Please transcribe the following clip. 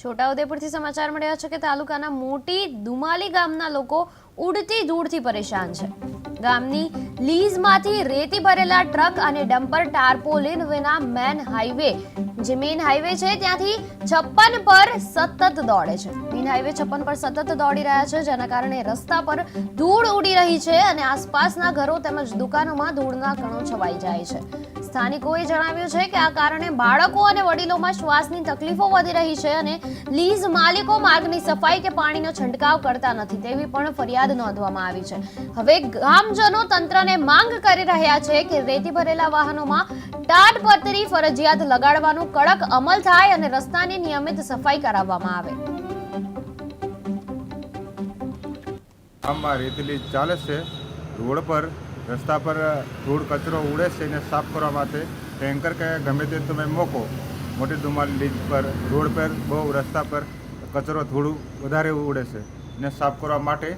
છોટાઉદેપુરથી સમાચાર મળ્યા છે કે તાલુકાના મોટી દુમાલી ગામના લોકો ઉડતી ધૂળથી પરેશાન છે. ગામની લીઝમાંથી રેતી ભરેલા ટ્રક અને ડમ્પર ટાર્પોલિન વિના મેન હાઈવે. જે મેઇન હાઈવે છે, ત્યાંથી છપ્પન પર સતત દોડે છે. મેઇન હાઈવે છપ્પન પર સતત દોડી રહ્યા છે, જેના કારણે રસ્તા પર ધૂળ ઉડી રહી છે અને આસપાસના ઘરો તેમજ દુકાનોમાં ધૂળના કણો છવાઈ જાય છે. સ્થાનિકોએ જણાવ્યું છે કે આ કારણે બાળકો અને વડીલોમાં શ્વાસની તકલીફો વધી રહી છે અને લીઝ માલિકો માર્ગની સફાઈ કે પાણીનો છંટકાવ કરતા નથી, તેવી પણ ફરિયાદ નોંધવામાં આવી છે. હવે ગામજનો તંત્રને માંગ કરી રહ્યા છે કે રેતી ભરેલા વાહનોમાં તાડપત્રી ફરજિયાત લગાડવાનો કડક અમલ થાય અને રસ્તાની નિયમિત સફાઈ કરાવવામાં આવે. ગામમાં રેતીલી ચાલે છે. રોડ પર, રસ્તા પર ધૂળ કચરો ઉડે છે એને સાફ કરવા માટે ટેન્કર કે ગમે તે તમે મોકો, મોટી ધુમાલ લીજ પર, રોડ પર, બહુ રસ્તા પર કચરો ધૂળ વધારે ઉડે છે. એને સાફ કરવા માટે